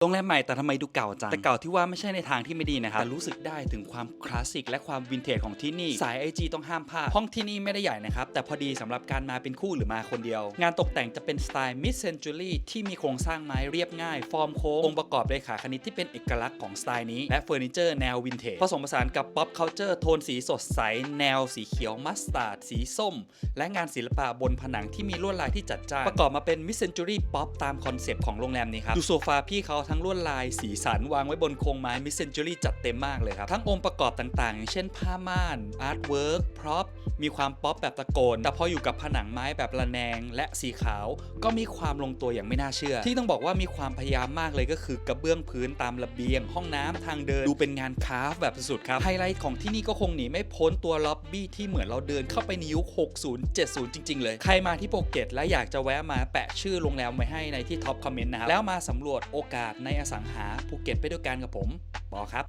โรงแรมใหม่แต่ทำไมดูเก่าจังแต่เก่าที่ว่าไม่ใช่ในทางที่ไม่ดีนะครับแต่รู้สึกได้ถึงความคลาสสิกและความวินเทจของที่นี่ สาย IG ต้องห้ามพลาดห้องที่นี่ไม่ได้ใหญ่นะครับ แต่พอดีสำหรับการมาเป็นคู่หรือมาคนเดียว งานตกแต่งจะเป็นสไตล์ mid century ที่มีโครงสร้างไม้เรียบง่าย ฟอร์มโค้งองค์ประกอบด้วยขาคณิตที่เป็นเอกลักษณ์ของสไตล์นี้ และเฟอร์นิเจอร์แนววินเทจผสมผสานกับ pop culture โทนสีสดใสแนวสีเขียวมัสตาร์ดสีส้ม และงานศิลปะบนผนังที่มีลวดลายที่จัดจ้านประกอบมาเป็น mid century pop ตามคอนเซปต์ของโรงแรมนี้ครับดูโซฟาพี่เขาทั้งลวดลายสีสันวางไว้บนโครงไม้ mid century จัดเต็มมากเลยครับ ทั้งองค์ประกอบต่างๆ อย่างเช่นผ้าม่านอาร์ตเวิร์กพร็อพมีความป๊อปแบบตะโกน แต่พออยู่กับผนังไม้แบบระแนง และสีขาว ก็มีความลงตัวอย่างไม่น่าเชื่อ ที่ต้องบอกว่ามีความพยายามมากเลยก็คือกระเบื้องพื้นตามระเบียง ห้องน้ำทางเดินดูเป็นงานคราฟแบบสุดๆครับไฮไลท์ของที่นี่ก็คงหนีไม่พ้นตัวล็อบบี้ที่เหมือนเราเดินเข้าไปในยุค 60 70 จริง ๆ เลย ใครมาที่ภูเกตและอยากจะแวะมาแปะชื่อโรงแรมไว้ให้ในที่ท็อปคอมเมนต์นะครับแล้วมาสำรวจโอกาสในอสังหาภูเก็ตไปด้วยกันกับผมปอครับ